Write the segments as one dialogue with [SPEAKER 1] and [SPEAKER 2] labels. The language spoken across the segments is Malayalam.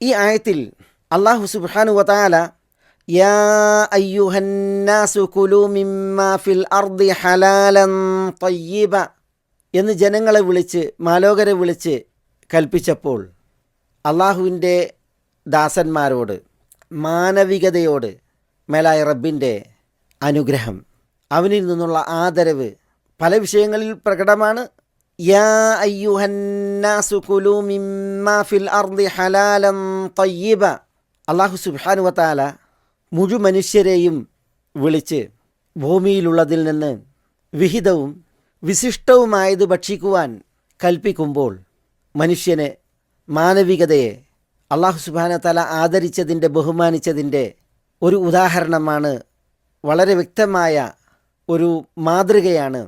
[SPEAKER 1] ഈ ആയത്തിൽ അള്ളാഹു സുബാനു വതാല യാ അയ്യുഹന്നാസു കുലു മിമ്മാ ഫിൽ അർദി ഹലാലൻ എന്ന് ജനങ്ങളെ വിളിച്ച് മാലോകരെ വിളിച്ച് കൽപ്പിച്ചപ്പോൾ അള്ളാഹുവിന്റെ ദാസന്മാരോട് മാനവികതയോട് മേലായ റബ്ബിന്റെ അനുഗ്രഹം അവനിൽ നിന്നുള്ള ആദരവ് പല വിഷയങ്ങളിൽ പ്രകടമാണ് യാ الناس كلوا مما في الأرض حلالا طيبا. അള്ളാഹു സുബ്ഹാനു വതാല മുഴു മനുഷ്യരെയും വിളിച്ച് ഭൂമിയിലുള്ളതിൽ നിന്ന് വിഹിതവും വിശിഷ്ടവുമായത് ഭക്ഷിക്കുവാൻ കൽപ്പിക്കുമ്പോൾ മനുഷ്യന് മാനവികതയെ അള്ളാഹു സുബാന തല ആദരിച്ചതിന്റെ ബഹുമാനിച്ചതിന്റെ ഒരു ഉദാഹരണമാണ് വളരെ വ്യക്തമായ ഒരു മാതൃകയാണ്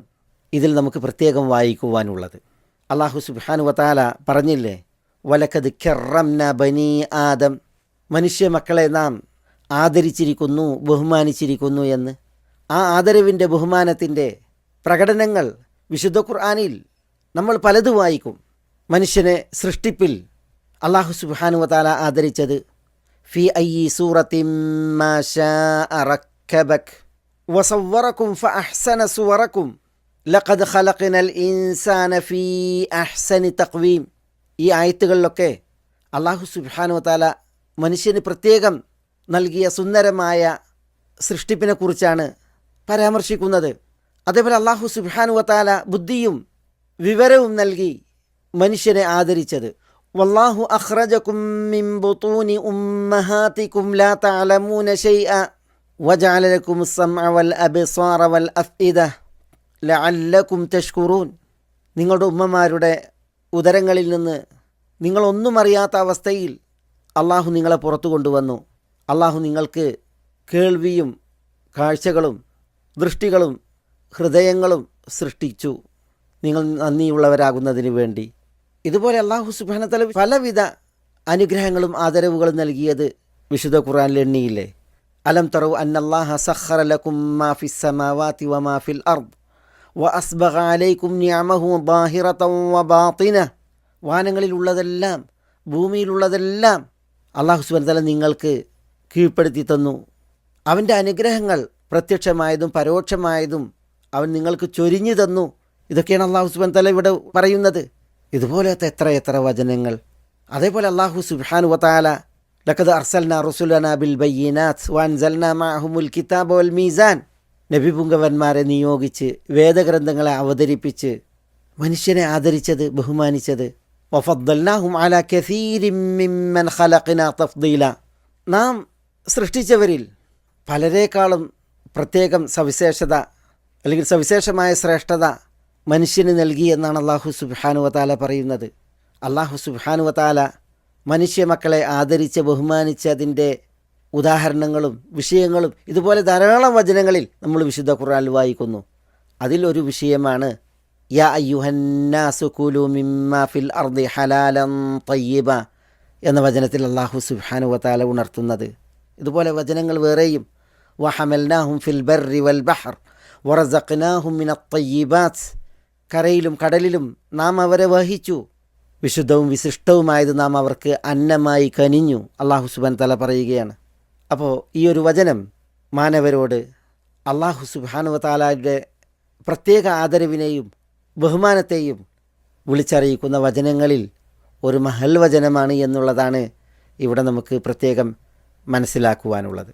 [SPEAKER 1] ഇതിൽ നമുക്ക് പ്രത്യേകം വായിക്കുവാനുള്ളത്. അള്ളാഹു സുബാനു വതാല പറഞ്ഞില്ലേ വലക്കത് കെറംന ബനി ആദം. മനുഷ്യ മക്കളെ നാം ആദരിച്ചിരിക്കുന്നു ബഹുമാനിച്ചിരിക്കുന്നു എന്ന്. ആ ആദരവിന്റെ ബഹുമാനത്തിന്റെ പ്രകടനങ്ങൾ വിശുദ്ധ ഖുർആാനിൽ നമ്മൾ പലത് വായിക്കും. മനുഷ്യനെ സൃഷ്ടിപ്പിൽ അള്ളാഹു സുബാനു വതാല ആദരിച്ചത് ഫി ഐ സൂറത്തിം വസവറക്കും ഫ അഹ്സന സുവറക്കും ലഖദ് ഖലഖിനൽ ഇൻസാന ഫീ അഹ്സനി തഖ്വീം ഈ ആയത്തുകളിലൊക്കെ അള്ളാഹു സുബ്ഹാനു താല മനുഷ്യന് പ്രത്യേകം നൽകിയ സുന്ദരമായ സൃഷ്ടിപ്പിനെ കുറിച്ചാണ് പരാമർശിക്കുന്നത്. അതേപോലെ അള്ളാഹു സുബ്ഹാനു വത്താല ബുദ്ധിയും വിവരവും നൽകി മനുഷ്യനെ ആദരിച്ചത്. വല്ലാഹു അഖ്റജകും മിൻ ബുതൂനി ഉമ്മഹാതികും ലാ തഅലമൂന ശൈഅ വജഅല ലക്കും വൽ അബ്സാറ വൽ അഫ്ഇദ. ലഅല്ലക്കും തഷ്കുറൂൻ. നിങ്ങളുടെ ഉമ്മമാരുടെ ഉദരങ്ങളിൽ നിന്ന് നിങ്ങളൊന്നും അറിയാത്ത അവസ്ഥയിൽ അള്ളാഹു നിങ്ങളെ പുറത്തു കൊണ്ടുവന്നു. അള്ളാഹു നിങ്ങൾക്ക് കേൾവിയും കാഴ്ചകളും ദൃഷ്ടികളും ഹൃദയങ്ങളും സൃഷ്ടിച്ചു. നിങ്ങൾ നന്ദിയുള്ളവരാകുന്നതിന് വേണ്ടി. ഇതുപോലെ അള്ളാഹു സുബാനത്തല പലവിധ അനുഗ്രഹങ്ങളും ആദരവുകളും നൽകിയത് വിശുദ്ധ ഖുറാനിൽ എണ്ണിയില്ലേ? അലം തറവ് അന്നല്ലാഹ സഖറ ലക്കും മാ ഫിസ് സമാവാതി വമാ ഫിൽ അർദ് വ അസ്ബഗ അലൈക്കും നിഅമഹു ബാഹിറതൻ വബാത്തിന ബാത്തിന വാനങ്ങളിലുള്ളതെല്ലാം ഭൂമിയിലുള്ളതെല്ലാം അള്ളാഹു സുബാനത്തല നിങ്ങൾക്ക് കീഴ്പ്പെടുത്തി തന്നു. അവന്റെ അനുഗ്രഹങ്ങൾ പ്രത്യക്ഷമായതും പരോക്ഷമായതും അവൻ നിങ്ങൾക്ക് ചൊരിഞ്ഞു തന്നു. ഇതൊക്കെയാണ് അള്ളാഹു സുബാൻ തല ഇവിടെ പറയുന്നത്. ഇതുപോലത്തെ എത്ര എത്ര വചനങ്ങൾ. അതേപോലെ അള്ളാഹു സുബാൻ വത്താല ലക്കത് അർസൽന റുസുലന ബിൽ ബയ്യനാത്ത് വാൻസൽന മാഹുമുൽ കിതാബ് വൽ മീസാൻ നബി പുങ്കവന്മാരെ നിയോഗിച്ച് വേദഗ്രന്ഥങ്ങളെ അവതരിപ്പിച്ച് മനുഷ്യനെ ആദരിച്ചത് ബഹുമാനിച്ചത്. വഫദ്ദൽനാഹും അല കസീരിമ്മിമ്മൻ ഖലഖിന തഫ്ദീല. നാം സൃഷ്ടിച്ചവരിൽ പലരേക്കാളും പ്രത്യേകം സവിശേഷത അല്ലെങ്കിൽ സവിശേഷമായ ശ്രേഷ്ഠത മനുഷ്യന് നൽകി എന്നാണ് അള്ളാഹു സുബാനുവതാല പറയുന്നത്. അള്ളാഹു സുബാനുവതാല മനുഷ്യ മക്കളെ ആദരിച്ച് ബഹുമാനിച്ചതിന്റെ ഉദാഹരണങ്ങളും വിഷയങ്ങളും ഇതുപോലെ ധാരാളം വചനങ്ങളിൽ നമ്മൾ വിശുദ്ധ ഖുർആൻ വായിക്കുന്നു. അതിലൊരു വിഷയമാണ് യാ ഫിൽ അർദി ഹലാലൻ തയ്യബ എന്ന വചനത്തിൽ അള്ളാഹു സുബാനുവതാല ഉണർത്തുന്നത്. ഇതുപോലെ വചനങ്ങൾ വേറെയും വഹമൽനാഹും ഫിൽ ബർറി വൽ ബഹർ വറസഖ്നാഹും മിന തയ്യിബാത്ത് കരയിലും കടലിലും നാം അവരെ വഹിച്ചു. വിശുദ്ധവും വിശിഷ്ടവുമായത് നാം അവർക്ക് അന്നമായി കനിഞ്ഞു അള്ളാഹു സുബാൻ തല പറയുകയാണ്. അപ്പോൾ ഈ ഒരു വചനം മാനവരോട് അള്ളാഹു സുബാനു താലായുടെ പ്രത്യേക ആദരവിനെയും ബഹുമാനത്തെയും വിളിച്ചറിയിക്കുന്ന വചനങ്ങളിൽ ഒരു മഹൽ വചനമാണ് എന്നുള്ളതാണ് ഇവിടെ നമുക്ക് പ്രത്യേകം മനസ്സിലാക്കുവാനുള്ളത്.